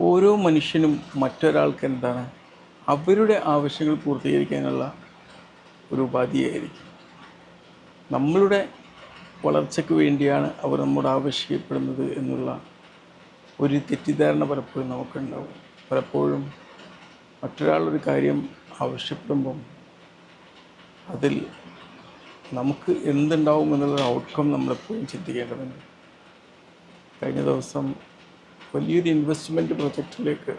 ഓരോ മനുഷ്യനും മറ്റൊരാൾക്ക് എന്താണ് അവരുടെ ആവശ്യങ്ങൾ പൂർത്തീകരിക്കാനുള്ള ഒരു ഉപാധിയായിരിക്കും. നമ്മളുടെ വളർച്ചയ്ക്ക് വേണ്ടിയാണ് അവർ നമ്മോട് ആവശ്യപ്പെടുന്നത് എന്നുള്ള ഒരു തെറ്റിദ്ധാരണ പലപ്പോഴും നമുക്കുണ്ടാവും. പലപ്പോഴും മറ്റൊരാളൊരു കാര്യം ആവശ്യപ്പെടുമ്പം അതിൽ നമുക്ക് എന്തുണ്ടാവും എന്നുള്ളൊരു ഔട്ട്കം നമ്മളെപ്പോഴും ചിന്തിക്കേണ്ടതുണ്ട്. കഴിഞ്ഞ ദിവസം വലിയൊരു ഇൻവെസ്റ്റ്മെന്റ് പ്രൊജക്റ്റിലേക്ക്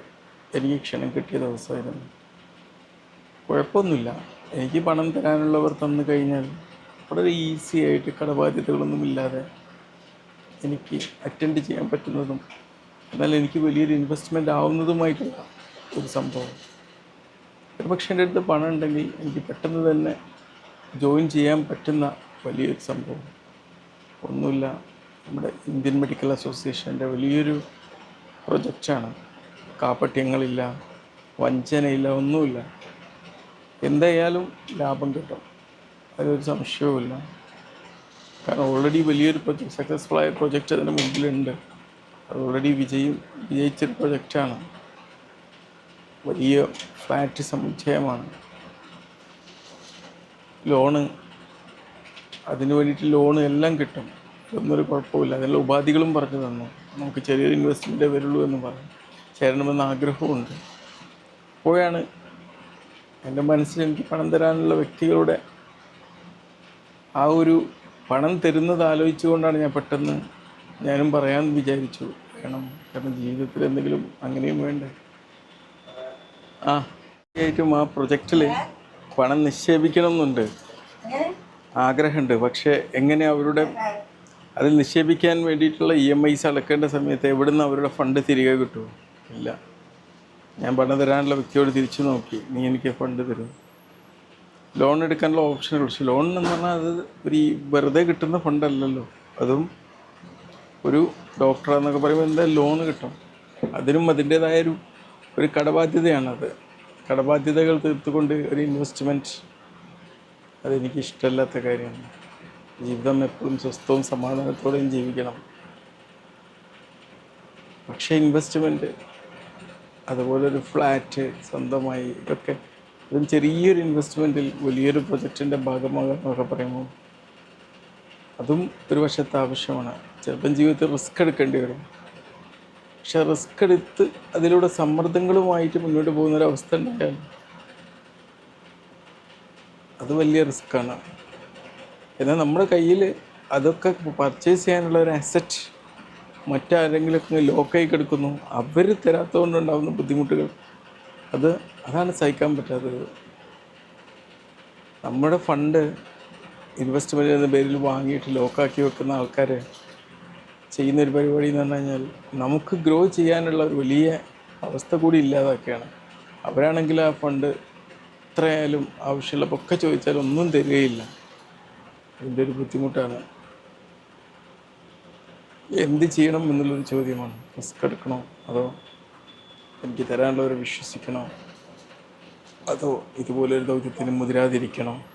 എനിക്ക് ക്ഷണം കിട്ടിയ ദിവസമായിരുന്നു. കുഴപ്പമൊന്നുമില്ല. എനിക്ക് പണം തരാനുള്ളവർ തന്നു കഴിഞ്ഞാൽ വളരെ ഈസി ആയിട്ട് കടബാധ്യതകളൊന്നുമില്ലാതെ എനിക്ക് അറ്റൻഡ് ചെയ്യാൻ പറ്റുന്നതും എന്നാൽ എനിക്ക് വലിയൊരു ഇൻവെസ്റ്റ്മെന്റ് ആവുന്നതുമായിട്ടുള്ള ഒരു സംഭവം. ഒരു പക്ഷേ എന്റെ അടുത്ത് പണം ഉണ്ടെങ്കിൽ എനിക്ക് പെട്ടെന്ന് തന്നെ ജോയിൻ ചെയ്യാൻ പറ്റുന്ന വലിയൊരു സംഭവം. ഒന്നുമില്ല. നമ്മുടെ ഇന്ത്യൻ മെഡിക്കൽ അസോസിയേഷന്റെ വലിയൊരു പ്രൊജക്റ്റാണ്. കാപ്പട്യങ്ങളില്ല വഞ്ചനയില്ല ഒന്നുമില്ല. എന്തായാലും ലാഭം കിട്ടും. അതിലൊരു സംശയവുമില്ല. കാരണം ഓൾറെഡി വലിയൊരു പ്രൊജക്ട് സക്സസ്ഫുൾ ആയ പ്രൊജക്റ്റ് അതിന് മുമ്പിലുണ്ട്. അത് ഓൾറെഡി വിജയം വിജയിച്ചൊരു പ്രൊജക്റ്റാണ് വലിയ ഫ്ലാറ്റ് സമുച്ചയമാണ്. ലോണ് അതിന് വേണ്ടിയിട്ട് ലോണ് എല്ലാം കിട്ടും. ഒന്നൊരു കുഴപ്പമില്ല അതിനുള്ള ഉപാധികളും പറഞ്ഞു തന്നു. നമുക്ക് ചെറിയൊരു ഇൻവെസ്റ്റ്മെന്റേ വരുള്ളൂ എന്ന് പറഞ്ഞു ചേരണമെന്ന് ആഗ്രഹമുണ്ട്. അപ്പോഴാണ് എന്റെ മനസ്സിൽ എനിക്ക് പണം തരാനുള്ള വ്യക്തികളുടെ ആ ഒരു പണം തരുന്നത് ആലോചിച്ചുകൊണ്ടാണ് ഞാൻ പെട്ടെന്ന് ഞാനും പറയാൻ വിചാരിച്ചു വേണം കാരണം ജീവിതത്തിൽ എന്തെങ്കിലും അങ്ങനെയും വേണ്ടേ. ആ തീർച്ചയായിട്ടും ആ പ്രൊജക്റ്റിൽ പണം നിക്ഷേപിക്കണം എന്നുണ്ട് ആഗ്രഹമുണ്ട്. പക്ഷേ എങ്ങനെ അവരുടെ അതിൽ നിക്ഷേപിക്കാൻ വേണ്ടിയിട്ടുള്ള ഇ എം ഐസ് അടക്കേണ്ട സമയത്ത് എവിടുന്ന് അവരുടെ ഫണ്ട് തിരികെ കിട്ടുമോ ഇല്ല. ഞാൻ പണം തരാനുള്ള വ്യക്തിയോട് തിരിച്ചു നോക്കി. നീ എനിക്ക് ഫണ്ട് തരും. ലോൺ എടുക്കാനുള്ള ഓപ്ഷനുകൾ കുറിച്ച് ലോൺ എന്ന് പറഞ്ഞാൽ അത് ഒരു വെറുതെ കിട്ടുന്ന ഫണ്ടല്ലല്ലോ. അതും ഒരു ഡോക്ടർ എന്നൊക്കെ പറയുമ്പോൾ എന്താ ലോൺ കിട്ടും? അതിനും അതിന്റേതായൊരു ഒരു കടബാധ്യതയാണത് കടബാധ്യതകൾ തീർത്തുകൊണ്ട് ഒരു ഇൻവെസ്റ്റ്മെന്റ് അതെനിക്ക് ഇഷ്ടമല്ലാത്ത കാര്യമാണ്. ജീവിതം എപ്പോഴും സ്വസ്ഥവും സമാധാനത്തോടെയും ജീവിക്കണം. പക്ഷേ ഇൻവെസ്റ്റ്മെന്റ് അതുപോലെ ഒരു ഫ്ലാറ്റ് സ്വന്തമായി ഇതൊക്കെ അതും ചെറിയൊരു ഇൻവെസ്റ്റ്മെന്റിൽ വലിയൊരു പ്രൊജക്റ്റിന്റെ ഭാഗമാകുക എന്നൊക്കെ പറയുമ്പോൾ അതും ഒരു വശത്തെ ആവശ്യമാണ്. ചിലപ്പം ജീവിതത്തിൽ റിസ്ക് എടുക്കേണ്ടി വരും. പക്ഷെ റിസ്ക് എടുത്ത് അതിലൂടെ സമ്മർദ്ദങ്ങളുമായിട്ട് മുന്നോട്ട് പോകുന്നൊരവസ്ഥ ഉണ്ടായാൽ അത് വലിയ റിസ്ക്കാണ് എന്നാൽ നമ്മുടെ കയ്യിൽ അതൊക്കെ പർച്ചേസ് ചെയ്യാനുള്ള ഒരു അസറ്റ് മറ്റാരെങ്കിലുമൊക്കെ ലോക്കായി കിടക്കുന്നു. അവർ തരാത്തതുകൊണ്ടുണ്ടാകുന്ന ബുദ്ധിമുട്ടുകൾ. അത് അതാണ് സഹിക്കാൻ പറ്റാത്തത്. നമ്മുടെ ഫണ്ട് ഇൻവെസ്റ്റ്മെന്റ് എന്ന പേരിൽ വാങ്ങിയിട്ട് ലോക്കാക്കി വെക്കുന്ന ആൾക്കാർ ചെയ്യുന്ന ഒരു പരിപാടി എന്ന് പറഞ്ഞു കഴിഞ്ഞാൽ നമുക്ക് ഗ്രോ ചെയ്യാനുള്ള ഒരു വലിയ അവസ്ഥ കൂടി ഇല്ലാതാക്കുകയാണ്. അവരാണെങ്കിൽ ആ ഫണ്ട് എത്രയായാലും ആവശ്യമുള്ളപ്പോൾ ഒക്കെ ചോദിച്ചാൽ ഒന്നും തരികയില്ല. അതിന്റെ ഒരു ബുദ്ധിമുട്ടാണ്? എന്ത് ചെയ്യണം എന്നുള്ളൊരു ചോദ്യമാണ്. റിസ്ക് എടുക്കണോ? അതോ എനിക്ക് തരാനുള്ളവരെ വിശ്വസിക്കണോ? അതോ ഇതുപോലൊരു ദൗത്യത്തിന് മുതിരാതിരിക്കണോ?